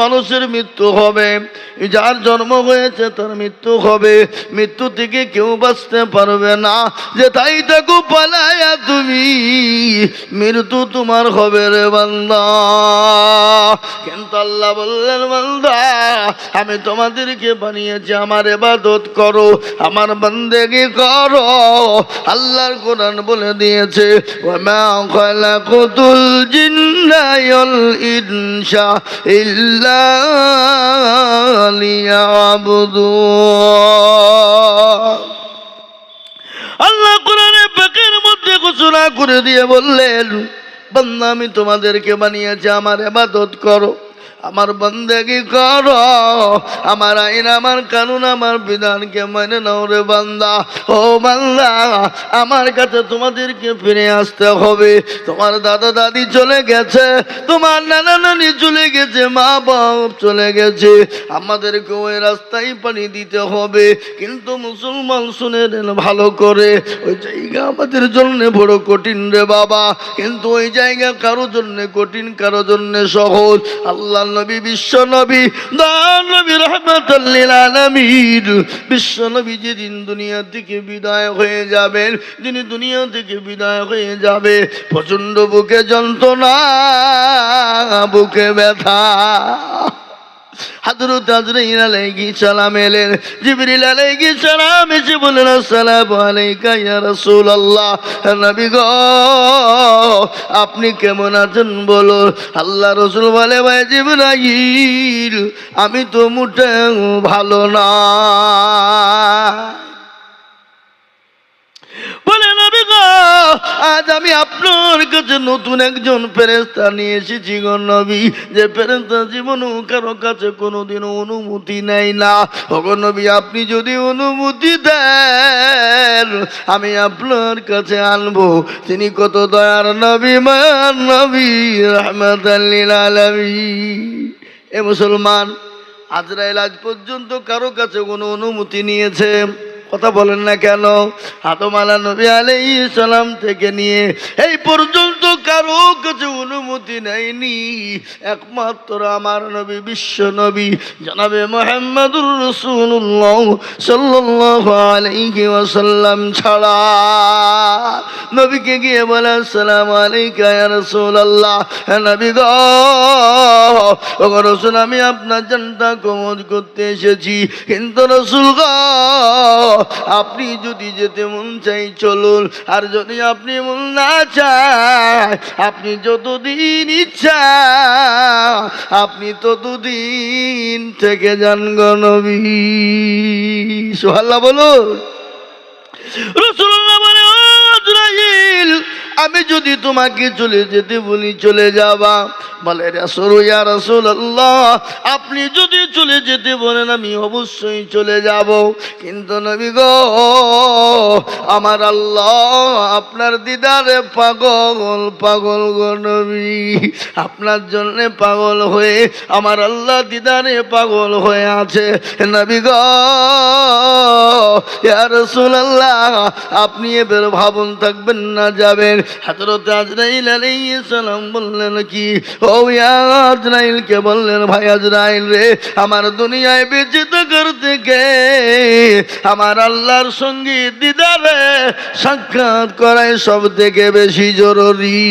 মানুষের মৃত্যু হবে। যার জন্ম হয়েছে তার মৃত্যু হবে। মৃত্যু থেকে কেউ বাঁচতে পারবে না। যে তাই থাকো পালায়া তুমি, মৃত্যু তোমার হবে রে বান্দা। কিন্তু আল্লাহ বললেন, বান্দা, আমি তোমাদেরকে বানিয়েছি, আমার এবাদত করো, আমার বন্দেগি করো। আল্লাহর কোরআন বলে দিয়েছে ওমা ইল্লা লিয়াবুদুন আল্লাহ কোরআনে পাকের মধ্যে ঘোষণা করে দিয়ে বললেন, বান্দা, আমি তোমাদেরকে বানিয়েছি, আমার এবাদত করো। আমার বন্দেগি কর। আমার আইন, আমার কানুন, আমার বিধানকে মানে নাও রে বান্দা। ও বান্দা, আমার কাছে তোমাদেরকে ফিরে আসতে হবে। তোমার দাদা দাদি চলে গেছে, তোমার নানা নানি চলে গেছে, মা বাপ চলে গেছে। আমাদেরকে ওই রাস্তায় পানি দিতে হবে। কিন্তু মুসলমান শুনে নেন ভালো করে, ওই জায়গা আমাদের জন্য বড় কঠিন রে বাবা। কিন্তু ওই জায়গা কারও জন্য কঠিন, কারও জন্য সহজ। আল্লাহ নবী, বিশ্ব নবী নবী রহমতুল্লিল বিশ্ব নবী যেদিন দুনিয়া থেকে বিদায় হয়ে যাবেন, যিনি দুনিয়া থেকে বিদায় হয়ে যাবে প্রচণ্ড বুকে যন্ত্রণা, বুকে ব্যথা। হযরত আজরাইল আলাইহি সালাম এলেন, জিবরিল আলাইহি সালাম এসে বললেন, আসসালামু আলাইকা ইয়া রাসূলুল্লাহ। নবী গো, আপনি কেমন আছেন বলো? আল্লাহ রসুল বলে, ভাই জিবরাইল, আমি তো মোটেও ভালো না। বলে, নবী গো, আজ আমি আপনার কাছে নতুন একজন ফেরেস্তা নিয়ে এসেছি গো যে ফেরেস্তা জীবনও কারও কাছে কোনোদিন অনুমতি নেয় না। ওগো আপনি যদি অনুমতি দেন, আমি আপনার কাছে আনব। তিনি কত দয়ার নবী, মায়ার নবী রহমত এ মুসলমান, আজরাইল আজ পর্যন্ত কারও কাছে কোনো অনুমতি নিয়েছে? কথা বলেন না কেন? আদমালা নবী আলাই সালাম থেকে নিয়ে এই পর্যন্ত কারও কাছে অনুমতি নেয়নি। একমাত্র আমার নবী, বিশ্ব নবী, জানাবে মোহাম্মদুর রসুল্লাহ সাল্লাহ আলাইহি ওয়াসাল্লাম ছাড়া। নবীকে গিয়ে বলে, আসসালামু আলাইকা রাসূলুল্লাহ নবী গো রসুল, আমি আপনার জানটা কমজ করতে এসেছি। কিন্তু রসুল গো আপনি যদি যেতে মন চাই, চলুন। আর যদি আপনি মন না চায়, আপনি যতদিন ইচ্ছা, আপনি ততদিন থেকে যান গণবী। সোহাল্লা বলুন। রসুল্লাহ বলে "ও আমি যদি তোমাকে চলে যেতে বলি, চলে যাবা। বলে, রসুল, ইয়া রসুল আল্লাহ আপনি যদি চলে যেতে বলেন, আমি অবশ্যই চলে যাব। কিন্তু নবী গো, আমার আল্লাহ, আপনার দিদারে পাগল পাগল গো নবী। আপনার জন্যে পাগল হয়ে, আমার আল্লাহ দিদারে পাগল হয়ে আছে। নবী গো, ইয়া রাসূলুল্লাহ, আপনি এবার ভাবুন, থাকবেন না, যাবেন। হযরত আজরাইল আলাইহিস বললেন কি? ও ইয়া আজরাইল, কে বললেন, ভাই আজরাইল রে, আমার দুনিয়ায় বেঁচে থাকার থেকে আমার আল্লাহর সঙ্গে দিদারে সাক্ষাৎ করাই সব থেকে বেশি জরুরি।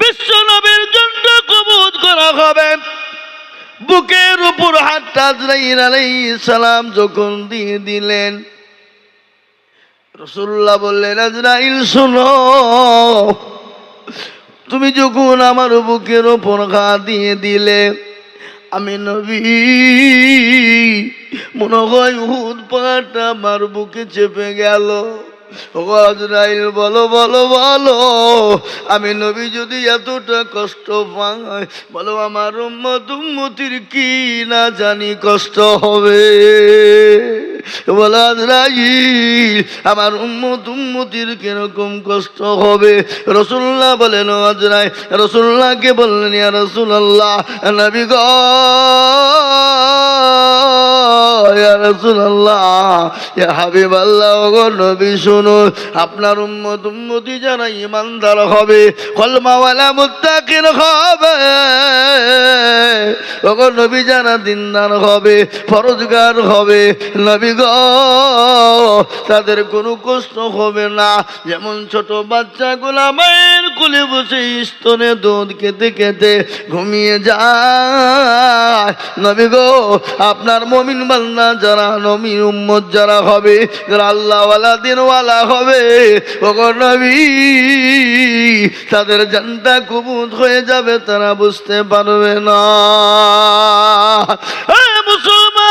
বিশ্ব নবীর জন্য কবুল করা হবে। বুকের উপর হাতটা আজরাইল আলাইহিস যখন দিয়ে দিলেন রসুল্লাহ বললেন, আজরাইল, শোনো। তুমি যখন আমার বুকের ওপর ঘা দিয়ে দিলে, আমি নবী, মনে হয় উহুদ পাহাড়টা আমার বুকে চেপে গেল। আজরাইল, বলো বলো বলো, আমি নবী যদি এতটা কষ্ট পাই, বলো, আমার উম্মত কি না জানি কষ্ট হবে? আমার উম্মত উম্মতির কীরকম কষ্ট হবে? রসুল্লাহ বলেন আজরাই রসুল্লাহকে বললেন, ইয়া রসুল্লাহ নবী গো আপনার উম্মত উম্মতি যারা ইমানদার হবে, কলমাওয়ালা মুত্তাকিন হবে, ওগো নবী যারা দিনদার হবে, ফরজগার হবে, নবী গ, তাদের কোনো কষ্ট হবে না। যেমন ছোট বাচ্চাগুলা মায়ের কুলে বসে স্তনে দুধ খেতে খেতে ঘুমিয়ে যায়। নবী গো, আপনার মমিন বান্না যারা, নবীর উম্মত যারা হবে, যারা আল্লাহওয়ালা, দিনওয়ালা হবে তাদের জানটা কুবুত হয়ে যাবে, তারা বুঝতে পারবে না।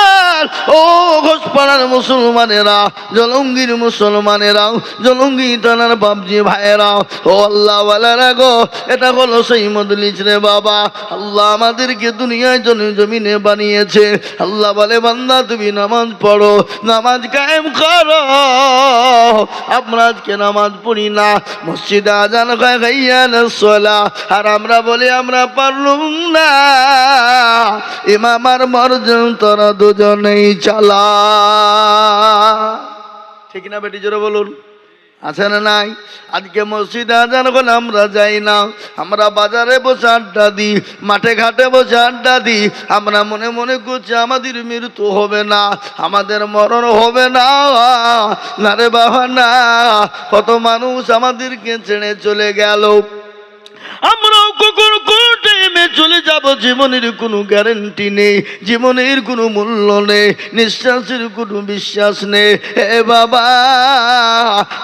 মুসলমান ও ঘোষপাড়ার মুসলমানেরা, জলঙ্গির মুসলমানেরা, জলঙ্গি টানার বাবজি ভাইয়েরা, ও আল্লাহওয়ালারা গো, এটা হলো সেই মদলিস রে বাবা। আল্লাহ আমাদেরকে দুনিয়ায় জন জমিনে বানিয়েছে। আল্লাহ বলে, বান্দা, তুমি নামাজ পড়ো, নামাজ কায়েম করো। আমরা আজকে নামাজ পড়ি না। মসজিদে আজান সোলা। আর আমরা বলি, আমরা পারলুম না। ইমাম আর মর্জন তোরা দুজনেই চালা। ঠিক না বেটি জোরে বলুন। আছে না নাই? আজকে মসজিদে আজান করে আমরা যাই না। আমরা বাজারে বসে আড্ডা দিই মাঠে ঘাটে বসে আড্ডা দিই। আমরা মনে মনে করছি আমাদের মৃত্যু হবে না আমাদের মরণ হবে না। না রে বাবা না। কত মানুষ আমাদেরকে ছেড়ে চলে গেল। কোন টাইমে চলে যাব, জীবনের কোনো গ্যারেন্টি নেই, জীবনের কোনো মূল্য নেই, নিঃশ্বাসের কোনো বিশ্বাস নেই। এ বাবা,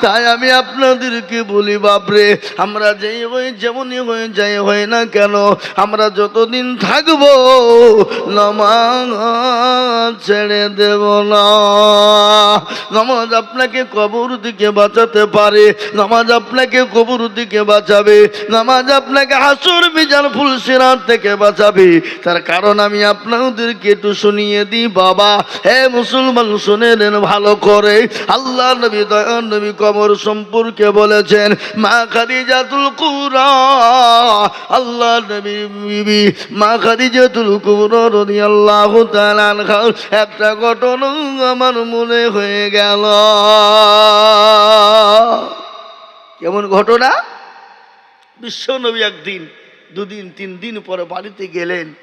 তাই আমি আপনাদেরকে বলি, বাপরে, আমরা যেই হয়ে যেমনই হয়ে যাই হয় না কেন, আমরা যতদিন থাকব নমা ছেড়ে দেব না। নমাজ আপনাকে কবর দিকে বাঁচাতে পারে, নামাজ আপনাকে কবর দিকে বাঁচাবে, নামাজ আপনাকে হাসুর মিজান ফুল সিরাত থেকে বাঁচাবে। তার কারণ আমি আপনাদেরকে একটু শুনিয়ে দিই, বাবা, হে মুসলমান শুনে নেন ভালো করে। আল্লাহ নবী দয়ান নবী কবর সম্পর্কে বলেছেন, মা খাদিজাতুল কুরা আল্লাহ নবী বিবি, মা খাদিজাতুল কুরা তাআলা আনহা। একটা ঘটনা আমার মনে হয়ে গেল কেমন ঘটনা? বিশ্ব নবী একদিন, দুদিন, তিন দিন পরে বাড়িতে গেলেন।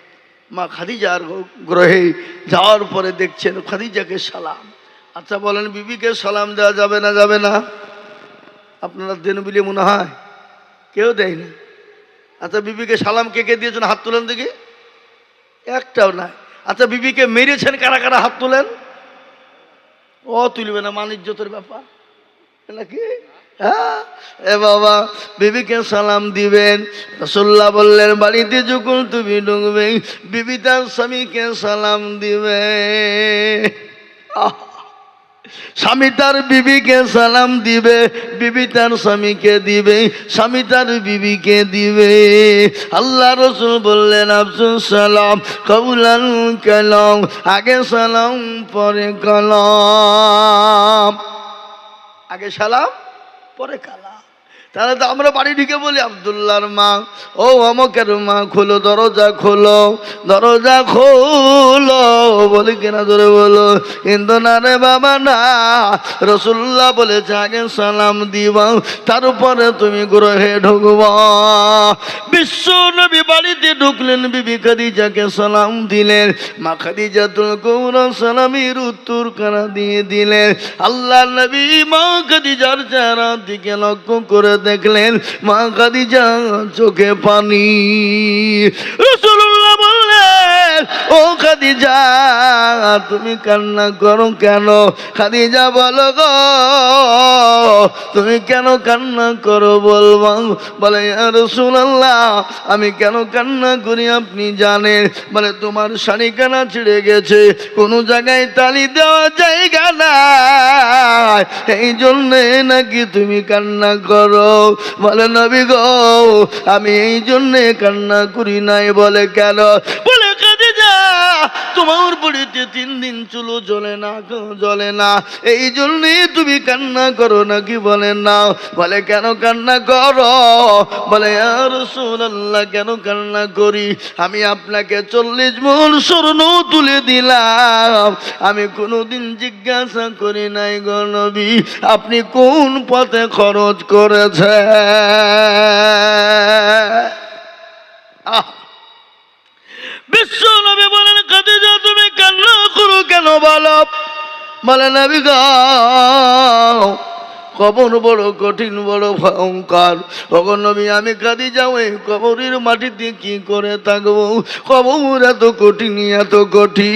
মা খাদিজার গ্রহে যাওয়ার পরে দেখছেন খাদিজাকে সালাম। আচ্ছা বলেন, বিবিকে সালাম দেওয়া যাবে না যাবে না? আপনারা দেন বলে মনে হয়। কেউ দেয় না। আচ্ছা বিবিকে সালাম কে কে দিয়েছেন হাত তুলেন দেখি? একটাও নাই। আচ্ছা বিবিকে মেরেছেন কারা কারা হাত তোলেন? ও তুলবে না মানিজ্যতের ব্যাপার। নাকি? হ্যাঁ? এ বাবা, বিবিকে সালাম দিবেন। রসুল্লাহ বললেন, বাড়িতে যখন তুমি ঢুকবে, বিবি তার স্বামীকে সালাম দিবে। আহ! স্বামী তার বিবিকে সালাম দিবে, বিবি তার স্বামীকে দিবে স্বামী তার বিবিকে দিবে। আল্লাহ রসুল বললেন আফসুস সালাম কবুলান কালাম, আগে সালাম, পরে কালাম। আগে সালাম, পরে কালাম। তাহলে তো আমরা বাড়ি ঢুকে বলি, আবদুল্লাহর মা, ও অমকের মা, খোলো, দরজা খোলো দরজা খোলো। বলি কিনা ধরে বলো, কিন্তু না রে বাবা, না। রসুল্লাহ বলেছে, আগে সালাম দিব, তারপরে তুমি গ্রহে ঢুকব। বিশ্ব নবী বাড়িতে ঢুকলেন, বিবি খাদিজাকে সালাম দিলেন, মা খাদিজা তুল কৌর সালামের উত্তর কারা দিয়ে দিলেন। আল্লাহ নবী মা খাদিজার চেহারা দিকে লক্ষ্য করে দেখলেন মা কাদিজা চোখে পানি। রসুল ও খাদিজা, তুমি কান্না করো কেন? খাদিজা, বলো গো, তুমি কেন কান্না করো বলব? বলে রসুল্লাহ আমি কেন কান্না করি আপনি জানেন? বলে, তোমার শাড়ি কেনা ছিঁড়ে গেছে, কোনো জায়গায় তালি দেওয়া জায়গা নাই। এই জন্যে নাকি তুমি কান্না করো? বলে, নবী গো, আমি এই জন্যে কান্না করি নাই। বলে, কেন? বলে তোমার বাড়িতে তিন দিন চুলো জ্বলে না জ্বলে না। এই জন্যে তুমি কান্না করো নাকি বলে না? বলে, কেন কান্না করো? বলে আর আল্লাহ কেন কান্না করি? আমি আপনাকে চল্লিশ মন স্বর্ণ তুলে দিলাম। আমি কোনোদিন জিজ্ঞাসা করি নাই গণবী আপনি কোন পথে খরচ করেছে বিশ্ব নবী বলো? বলে নাবি গাও কবর বড় কঠিন, বড় ভয়ঙ্কর। নবী, আমি কাঁদি যাও, এই কবরের মাটিতে কি করে থাকব? কবর এত কঠিন এত কঠিন।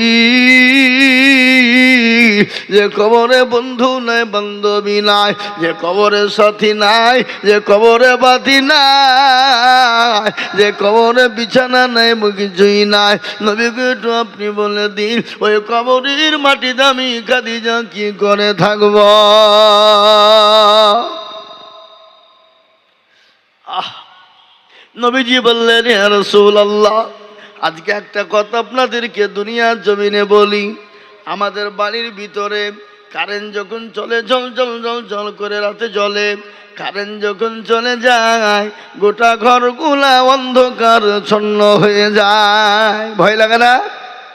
যে কবরে বন্ধু নাই, বান্ধবী নাই, যে কবরে সাথী নাই, যে কবরে বাতি নাই, যে কবরে বিছানা নাই কিছুই নাই। নবীকে একটু আপনি বলে দিন, ওই কবরের মাটি দামি যা কি করে থাকব? আহ, নবীজি বললেন রসুল আল্লাহ আজকে একটা কথা আপনাদেরকে দুনিয়ার জমিনে বলি। আমাদের বাড়ির ভিতরে কারেন্ট যখন চলে জল জল জল জল করে রাতে জলে কারেন্ট যখন চলে যায়, গোটা ঘরগুলা অন্ধকার, ছন্ন হয়ে যায়। ভয় লাগে না?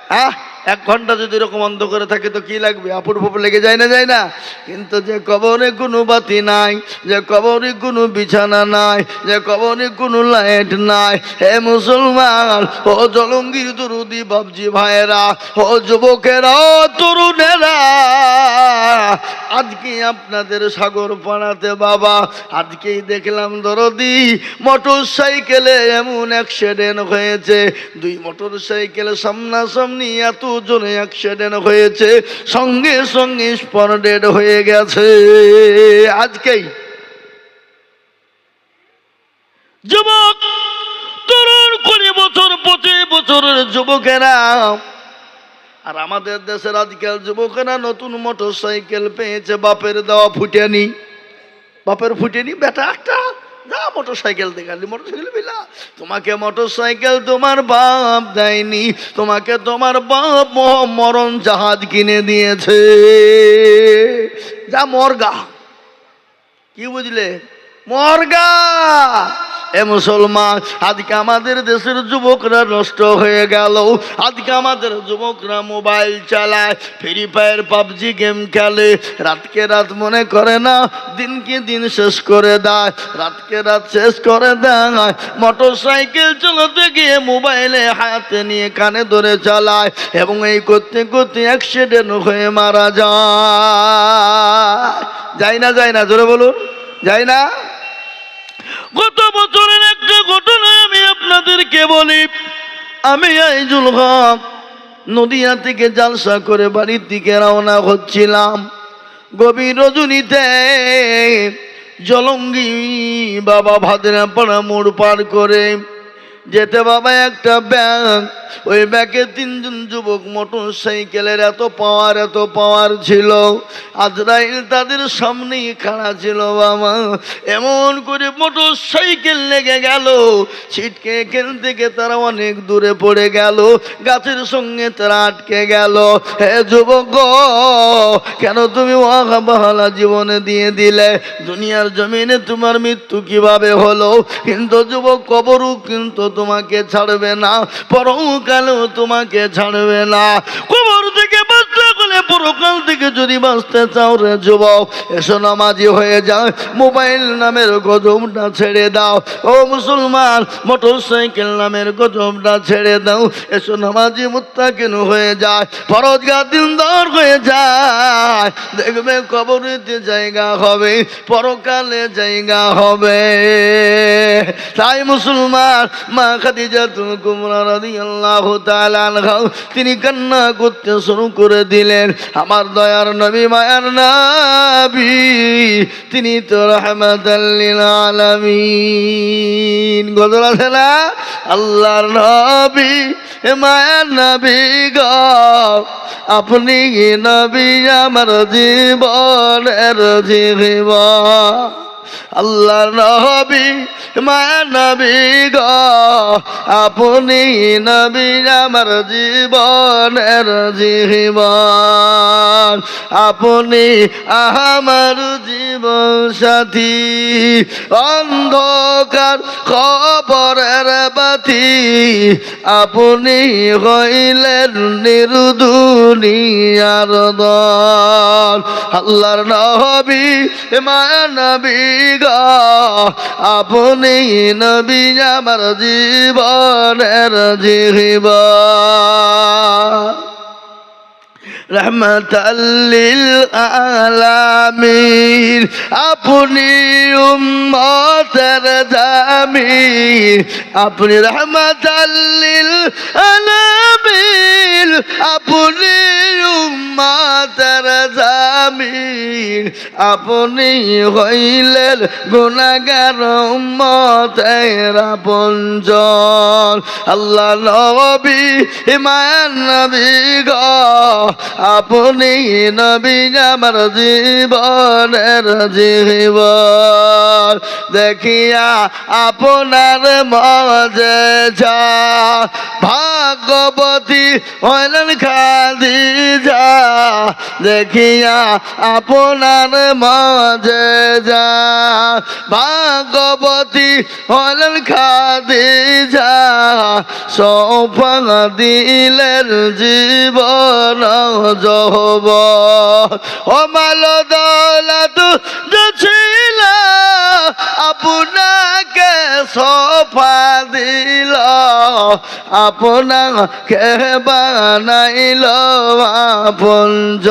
হ্যাঁ এক ঘণ্টা যদি এরকম অন্ধ করে থাকে তো কি লাগবে? আপুর ফুপুর লেগে যায় না যায় না? কিন্তু যে কবরে কোনো বাতি নাই, যে কবরে কোনো বিছানা নাই, যে কবরে কোনো লাইট নাই, হে মুসলমান, ও জলঙ্গির তরুদি বাবজি ভাইয়েরা, ও যুবকেরা তরুণেরা, আজকে আপনাদের সাগর পাড়াতে বাবা, আজকেই দেখলাম দরদি মোটর সাইকেলে এমন অ্যাক্সিডেন্ট হয়েছে। দুই মোটর সাইকেল সামনাসামনি এত জনে অ্যাক্সিডেন্ট হয়েছে, সঙ্গে সঙ্গে স্পন্ডেড হয়ে গেছে। আজকেই যুবক, তরুণ কুড়ি বছর, পঁচিশ বছরের যুবকেরা, আর আমাদের দেশের আজকাল যুবকেরা নতুন মোটর সাইকেল পেয়েছে, বাপের দেওয়া ফুটেনি। বাপের ফুটেনি, বেটা, একটা মোটর সাইকেল দেখালি মোটর সাইকেল বিলা। তোমাকে মোটর সাইকেল তোমার বাপ দেয়নি, তোমাকে তোমার বাপ মরণ জাহাজ কিনে দিয়েছে। যা মরগা। কি বুঝলে? মরগা! এ মুসলমান, আজকে আমাদের দেশের যুবকরা নষ্ট হয়ে গেল। আজকে আমাদের যুবকরা মোবাইল চালায় ফ্রি ফায়ার পাবজি গেম খেলে। রাতকে রাত মনে করে না, দিনকে দিন শেষ করে দেয়। রাতকে রাত শেষ করে দেয়। মোটর সাইকেল চালাতে গিয়ে মোবাইলে হাতে নিয়ে কানে ধরে চালায় এবং এই করতে করতে অ্যাক্সিডেন্ট হয়ে মারা যায়। যাই না যাই না, জোরে বলুন, যাই না? গত বছরের একটা ঘটনা আমি আপনাদেরকে বলি। আমি আইজুল হক নদিয়া থেকে জালসা করে বাড়ির দিকে রওনা হচ্ছিলাম। গভীর রজনীতে জলঙ্গি বাবা ভাদরাপাড়া মোড় পার করে যেতে বাবা একটা ব্যাগ ওই ব্যাগে তিনজন যুবক মোটর সাইকেলের এত পাওয়ার এত পাওয়ার ছিল। আজরাইল তাদের সামনেই খাড়া ছিল বাবা। এমন করে মোটর সাইকেল লেগে গেল। ছিটকে এখান থেকে তারা অনেক দূরে পড়ে গেল। গাছের সঙ্গে তারা আটকে গেল। হে যুবক গো, কেন তুমি ওয়াহাবাহালা জীবনে দিয়ে দিলে? দুনিয়ার জমিনে তোমার মৃত্যু কীভাবে হলো? কিন্তু যুবক কবরও কিন্তু তোমাকে ছাড়বে না পরকালেও তোমাকে ছাড়বে না। কবর থেকে গেলে পরকাল থেকে যদি বাঁচতে চাও রে যুবক, এসো নামাজি হয়ে যাও, মোবাইল নামের গজবটা ছেড়ে দাও। ও মুসলমান মোটর সাইকেল নামের গজবটা ছেড়ে দাও, এসো নামাজি মুত্তাকিন হয়ে যায় ফরজগা দিনদার হয়ে যায় দেখবে কবরেতে জায়গা হবে, পরকালে জায়গা হবে। তাই মুসলমান, মা খাদিজা তুমি কুমরা তাআলা আনহা, তিনি কান্না করতে শুরু করে দিলেন। আমার দয়ার নবী, মায়ার নবী, তিনি তো রহমাতাল লিল আলামিন। গজল আছে আল্লাহর নবী মায়ার নবী গো, আপনি নবী আমার জীবনের জীবন আল্লাহর নবী মায়া নবী গ, আপনি নবী আমার জীবনের জীবন। আপনি আমার জীবন সাথী, অন্ধকার খবরের বাতি। আপনি হইলেন নিরুদুনিয়ার দল। আল্লাহর নবী মায়া নবী গ আপনি নবী আমার জীবনের জীবন রহমতাল্লিল আলামিন, আপনি উম্মতের জামিন। আপনি রহমতাল্লিল আলামিন, আপনি উম্মতের জামিন। আপনি হইলেন গুণাগার উম্মতের আপনজন। আল্লাহ নবী, হিমায়ন নবী গ। আপনি নবী আমার জীবনের জীবন। দেখিয়া আপনার মজে যা। ভাগবতী হইলেন খাদি যা দেখিয়া আপনার মজে যা ভাগবতী হলেন খাদি যা সৌফা দিলেন জীবন জহব। ও মাল দৌলত ছিল আপনাকে সোফা দিল আপনাকে বানাইল আপনজ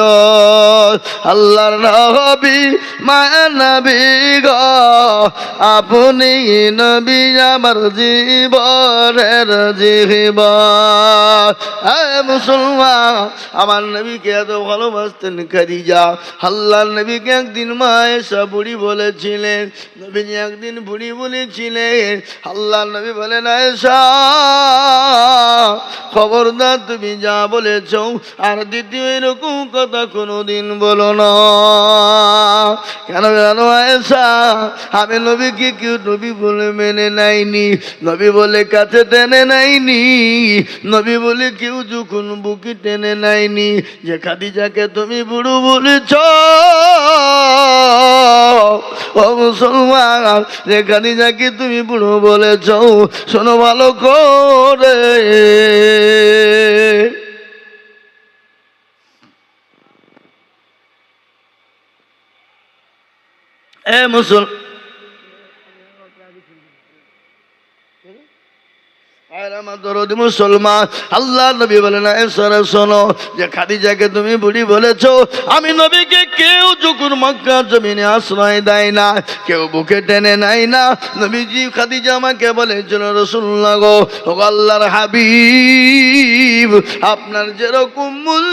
আল্লাহর নবী, মায়া নবী গ, আপনি নবী আমার জীবনের জীবন। হ্যাঁ মুসলমান, আমার নবীকে এত ভালোবাসতেন খাদিজা। আল্লাহর নবীকে একদিন মা এসা বুড়ি বলেছিলেন নবীজি একদিন বুড়ি বলেছিলেন, আল্লাহর নবী বলেন এসা খবরদার তুমি যা বলেছ, আর দ্বিতীয় এরকম কথা কোনোদিন বলো না। কেন জানো এসা আমি নবীকে কেউ নবী বলে মেনে নাইনি নবী বলে কাছে টেনে নাইনি নবী বলে কেউ যখন বুকি টেনে নাইনি যে খাদিজাকে তুমি বুড়ো বলেছ ও মুসলমান যে খাদিজাকে তুমি বুড়ো বলেছ শোনো ভালো করে। এ মুসল আর আমার দরদি নবী শোনো, যে খাদিজাকে তুমি বুড়ি বলেছ, আমি নবীকে কেউ আশ্রয় না, কেউ বুকে টেনে নাই না। খাদিজা গো আপনার যেরকম মূল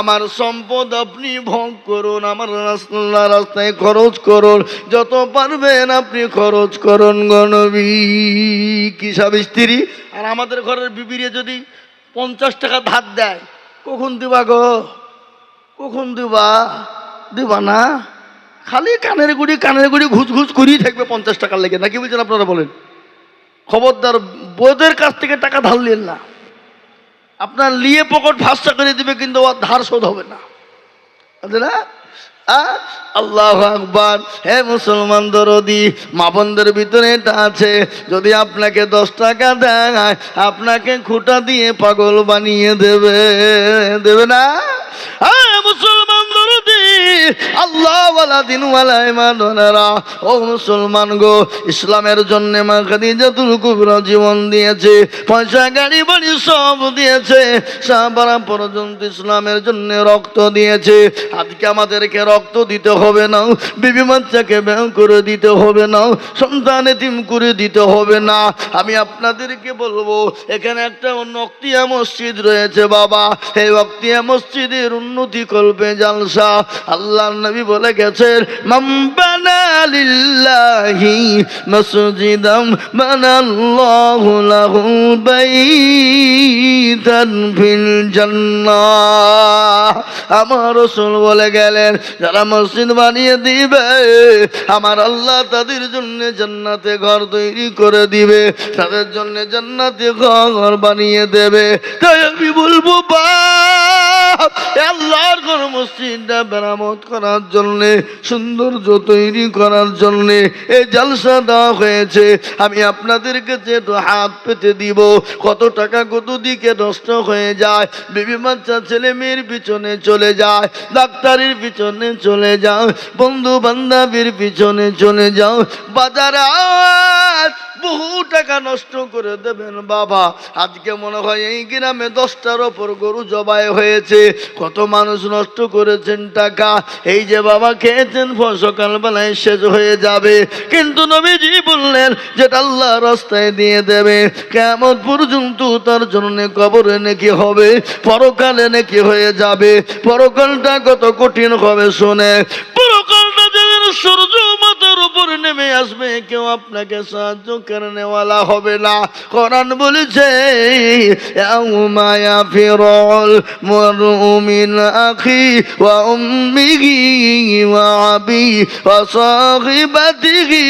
আমার সম্পদ আপনি ভোগ করুন, আমার রাস্তা রাস্তায় খরচ করুন, যত পারবেন আপনি খরচ করুন গণবী কি সব স্ত্রী? আর আমাদের ঘরের বিবিরে যদি পঞ্চাশ টাকা ধার দেয়, কখন দিবা গো? কখন দিবা? দিবা না? খালি কানের গুড়ি কানের গুড়ি ঘুষ ঘুষ করেই থাকবে পঞ্চাশ টাকার লেগে। নাকি বলছেন আপনারা বলেন? খবরদার বোধের কাছ থেকে টাকা ধার নিন না। আপনার লিয়ে পকেট ভাষা করে দিবে, কিন্তু ধার শোধ হবে না। না? আল্লাহ আকবার। হে মুসলমান দরদি, মা বোনদের ভিতরে এটা আছে। যদি আপনাকে দশ টাকা দেয়, আপনাকে খুঁটা দিয়ে পাগল বানিয়ে দেবে। দেবে না? আল্লাহ ও মুসলমান গো, ইসলামের জন্য মা খাদিজাতুল কুবরা জীবন দিয়েছে, পয়সা, গাড়ি, বাড়ি সব দিয়েছে, সাহাবারা পর্যন্ত ইসলামের জন্য রক্ত দিয়েছে। আজকে আমাদেরকে রক্ত দিতে হবে না, বিবি বাচ্চাকে ব্যায়াম করে দিতে হবে না, সন্তান এতিম করে দিতে হবে না। আমি আপনাদেরকে বলব, এখানে একটা নক্তিয়া মসজিদ রয়েছে বাবা, এই অক্তিয়া মসজিদের উন্নতি করবে জালসা। আল্লাহ নবী বলে গেছেন মাম্বানা লিল্লাহি মসজিদাম বানাল্লাহু লাহু বাইতান ফিল জান্নাহ। আমার রাসূল বলে গেলেন, যারা মসজিদ বানিয়ে দিবে, আমার আল্লাহ তাদের জন্য জান্নাতে ঘর তৈরি করে দিবে, তাদের জন্য জান্নাতে ঘর বানিয়ে দেবে। তাই আমি বলব এ ঘর মসজিদটা মেরামত করার জন্য, সৌন্দর্য তৈরি করার জন্যে এই জালসা দেওয়া হয়েছে। আমি আপনাদের কাছে একটু হাত পেতে দিব, কত টাকা কত দিকে নষ্ট হয়ে যায়, বিবি বাচ্চা ছেলে মেয়ের পিছনে চলে যায়, ডাক্তারের পিছনে চলে যাও, বন্ধু বান্ধবীর পিছনে চলে যাও, বাজার বহু টাকা নষ্ট করে দেবেন বাবা। আজকে মনে হয় এই গ্রামে দশটার ওপর গরু জবাই হয়েছে। কত মানুষ নষ্ট করেছেন টাকা। এই যে বাবা খেয়েছেন সকালবেলায় শেষ হয়ে যাবে। কিন্তু নবীজি বললেন, যেটা আল্লাহ রাস্তায় দিয়ে দেবে, কেমন পর্যন্ত তার জন্য কবরে নাকি হবে, পরকালে নাকি হয়ে যাবে। পরকালটা কত কঠিন হবে, শুনে। পরকালটা যেদিন সূর্য মাথার উপরে নেমে আসবে কেউ আপনাকে সাহায্য করে নেওয়ালা হবে না। কোরআন বলেছে, ইয়াউমা ইয়াফিরুল মারউ মিন আখি ওয়া উম্মিহি ওয়া আবি ওয়া সাহিবাতিহি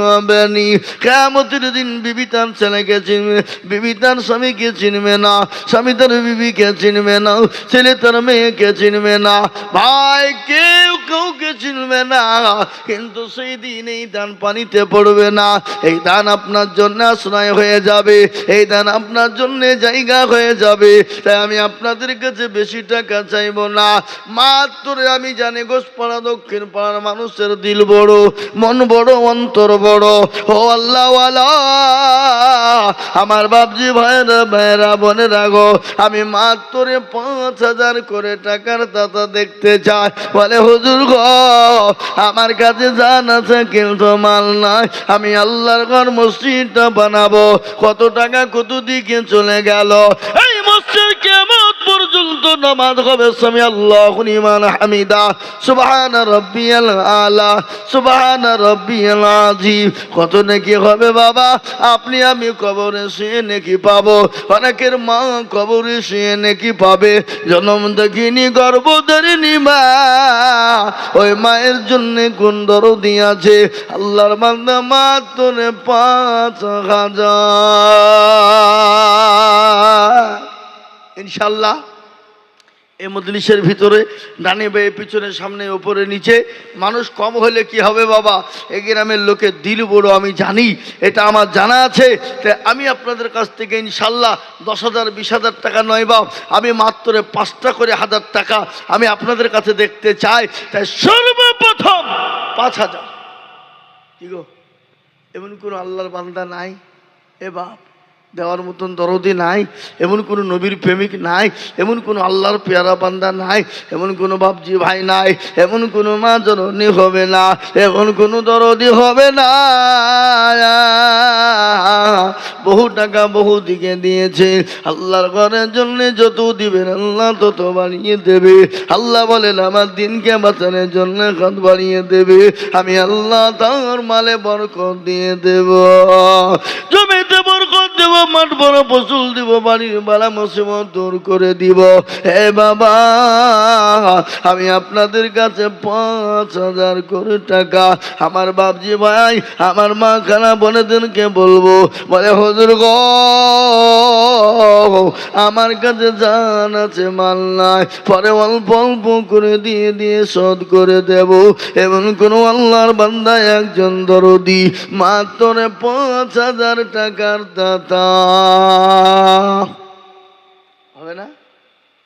ওয়া বানি। কিয়ামতের দিন বিবি তার ছেলেকে চিনবে, বিবি তার স্বামীকে চিনবে না, স্বামী তার বিবিকে চিনবে না, ছেলে তার মেয়েকে চিনবে না। ভাই, কেউ কাউকে চিনবে না। কিন্তু সেই দিন এই দান পানিতে পড়বে না। এই দান আপনার জন্য আশ্রয় হয়ে যাবে। এই দান আপনার জন্য জায়গা হয়ে যাবে। তাই আমি আপনাদের কাছে বেশি টাকা চাইব না। মাত্র আমি জানি গোসপাড়া দক্ষিণ পাড়ার মানুষের দিল বড়, মন বড়, অন্তর বড়। ও আল্লাহ আমার বাপজি ভাইরা ভাইরা বনে রাখো আমি মাত্র পাঁচ হাজার করে টাকার দাতা দেখতে চাই। বলে, হুজুর গো, আমার কাছে জান আছে, কিন্তু মাল নাই। আমি আল্লাহর ঘর মসজিদটা বানাবো। কত টাকা কত দিকে চলে গেল? এই নামাজ হবে সামি আল্লাহ হামিদা। সুবহান রব্বিয়াল আলা, সুবহান রব্বিয়াল আজিম কত নাকি হবে বাবা? আপনি আমি কবরে শুয়ে নাকি পাবো। অনেকের মা কবরে শুয়ে নাকি পাবে। জন্ম দেখিনি গর্ব ধরিনি মা। ওই মায়ের জন্য কোন দরদি আছে? আল্লাহর বান্দা মাত্র পাঁচ হাজার। ইনশাল্লাহ এই মজলিসের ভিতরে ডানে বেয়ে পিছনে, সামনে, ওপরে, নিচে। মানুষ কম হলে কি হবে বাবা? এ গ্রামের লোকের দিল বড়, আমি জানি, এটা আমার জানা আছে। তাই আমি আপনাদের কাছ থেকে ইনশাল্লাহ দশ হাজার, বিশ হাজার টাকা নয় বা আমি মাত্র পাঁচটা করে হাজার টাকা আমি আপনাদের কাছে দেখতে চাই। তাই সর্বপ্রথম পাঁচ হাজার। কি গো? এমন কোনো আল্লাহর বান্দা নাই? এ বাপ। দেওয়ার মতন দরদি নাই, এমন কোনো নবীর প্রেমিক নাই, এমন কোনো আল্লাহর পেয়ারা বান্দা নাই, এমন কোনো বাপজি ভাই নাই, এমন কোনো মা জননী হবে না, এমন কোনো দরদি হবে না। বহু টাকা বহু দিকে দিয়েছে, আল্লাহর ঘরের জন্য যত দিবেন আল্লাহ তত বাড়িয়ে দেবে। আল্লাহ বলেন, আমার দিনকে বাঁচানোর জন্য হাত বাড়িয়ে দেবে? আমি আল্লাহ তার মালে বরকত দিয়ে দেব। জমিতে বরকত মাঠ বড় ফসল দিব, বাড়ির বালা মুসিবত দূর করে দিব। হে বাবা, আমি আপনাদের কাছে পাঁচ হাজার করে টাকা। আমার বাপজি ভাই, আমার মা খানা বোনেদেরকে বলব, বলে, হজুর গো, আমার কাছে জান আছে, মাল নাই। পরে অল্প অল্প করে দিয়ে দিয়ে শোধ করে দেব। এমন কোনো আল্লাহর বান্দা একজন দরদি। মাত্র পাঁচ হাজার টাকার দাতা। হবে না?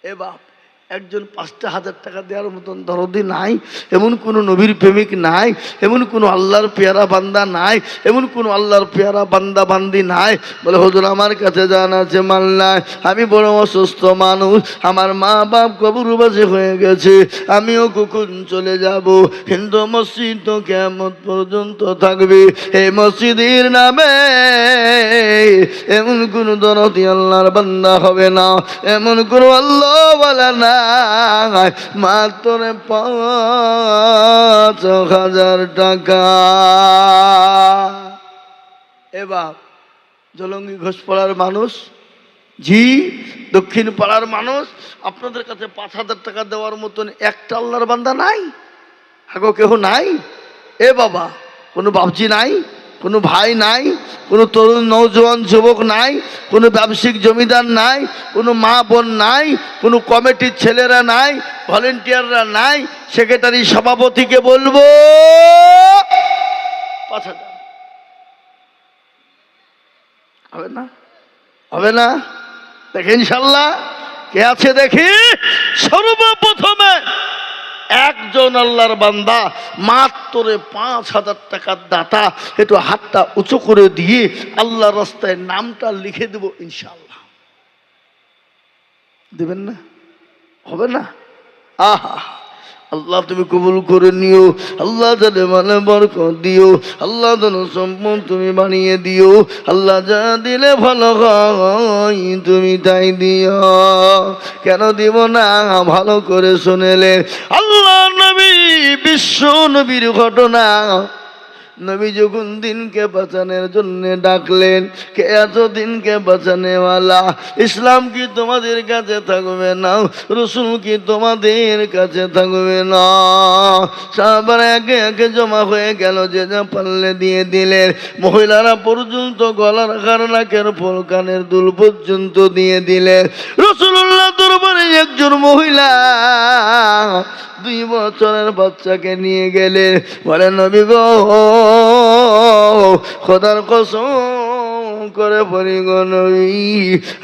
এ বাপ। একজন পাঁচটা হাজার টাকা দেওয়ার মতন দরদি নাই, এমন কোনো নবীর প্রেমিক নাই, এমন কোনো আল্লাহর পেয়ারা বান্দা নাই, এমন কোনো আল্লাহর পেয়ারা বান্দা বান্দি নাই। বলে, হজুর, আমার কাছে জান আছে মাল নাই, আমি বড় অসুস্থ মানুষ, আমার মা বাপ কবরবাসী হয়ে গেছে, আমিও কখন চলে যাব? হিন্দু মসজিদ তো কেমন পর্যন্ত থাকবে? এই মসজিদের নামে এমন কোন দরদি আল্লাহর বান্দা হবে না, এমন কোন আল্লাহ বলে না মাত্র পাঁচ হাজার টাকা। এবার জলঙ্গি ঘোষপাড়ার মানুষ জি দক্ষিণ পাড়ার মানুষ, আপনাদের কাছে পাঁচ হাজার টাকা দেওয়ার মতন একটা আল্লাহর বান্দা নাই? হাগো কেহ নাই? এ বাবা, কোনো বাবজি নাই? কোনো ভাই নাই, কোনো তরুণ নৌজওয়ান যুবক নাই, কোনো ব্যবসায়িক জমিদার নাই, কোনো মা বোন নাই, কোনো কমিটির ছেলেরা নাই, ভলেন্টিয়াররা নাই, সেক্রেটারি সভাপতিকে বলব পাঁচ হাজার হবে না? হবে না? দেখে ইনশাল্লাহ। কে আছে দেখি? সর্বপ্রথমে একজন আল্লাহর বান্দা মাত্র পাঁচ হাজার টাকার দাতা, একটু হাতটা উঁচু করে দিয়ে আল্লাহ রাস্তায় নামটা লিখে দেব ইনশাল্লাহ দেবেন না? হবে না? আহা, আল্লাহ তুমি কবুল করে নিও, আল্লাহ তাদের মানে বরকত দিও, আল্লাহ যেন সম্পদ তুমি বানিয়ে দিও, আল্লাহ যা দিলে ভালো হয় তুমি তাই দিও। কেন দিব না? ভালো করে শুনেলে আল্লাহ বিশ্ব নবীর ঘটনা। নবী যখন দিনকে বাঁচানোর জন্য ডাকলেন, কে এত দিনকে বাঁচানেওয়ালা? ইসলাম কি তোমাদের কাছে থাকবে না? রসুল কি তোমাদের কাছে থাকবে না? সাহাবার একে একে জমা হয়ে গেল, যে যা পারলে দিয়ে দিলেন। মহিলারা পর্যন্ত গলার কার নাকের ফুল, কানের দুল পর্যন্ত দিয়ে দিলেন। রসুল্লাহ দরবারে একজন মহিলা দুই বছরের বাচ্চাকে নিয়ে গেলেন বলে, নবী গো, খোদার কসম করে নবী,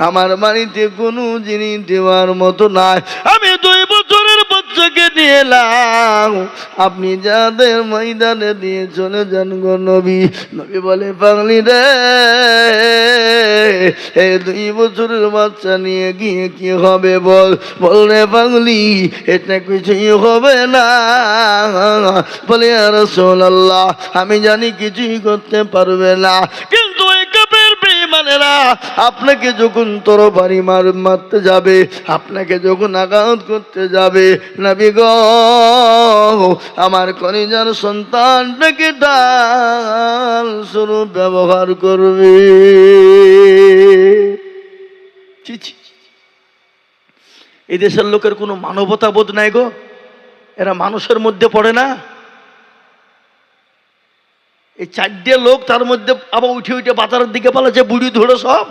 আমার বাড়িতে কোনো জিনিস দেওয়ার মতো নাই। আমি দুই বাচ্চাকে নিয়ে এলাম। আপনি যাদের ময়দানে দিয়ে চলে যান গো নবী নবী বলে, পাগলি রে এই দুই বছরের বাচ্চা নিয়ে গিয়ে কি হবে বল? বল রে পাগলি, এটা কিছুই হবে না। বলে আর আল্লাহ আমি জানি কিছুই করতে পারবে না। বেমানেরা আপনাকে যখন তোর বাড়ি মার মারতে যাবে আপনাকে যখন আঘাত করতে যাবে নবী গো আমার কনিজার সন্তানটাকে ডাল স্বরূপ ব্যবহার করবে। ছি, ছি। এই দেশের লোকের কোনো মানবতা বোধ নাই গো। এরা মানুষের মধ্যে পড়ে না। এই চারটে লোক তার মধ্যে আবার উঠে উঠে বাতারের দিকে পালাচ্ছে, বুড়ি ধরে সব।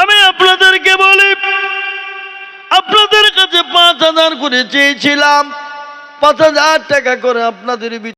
আমি আপনাদেরকে বলি, আপনাদের কাছে পাঁচ হাজার করে চেয়েছিলাম, পাঁচ হাজার টাকা করে আপনাদের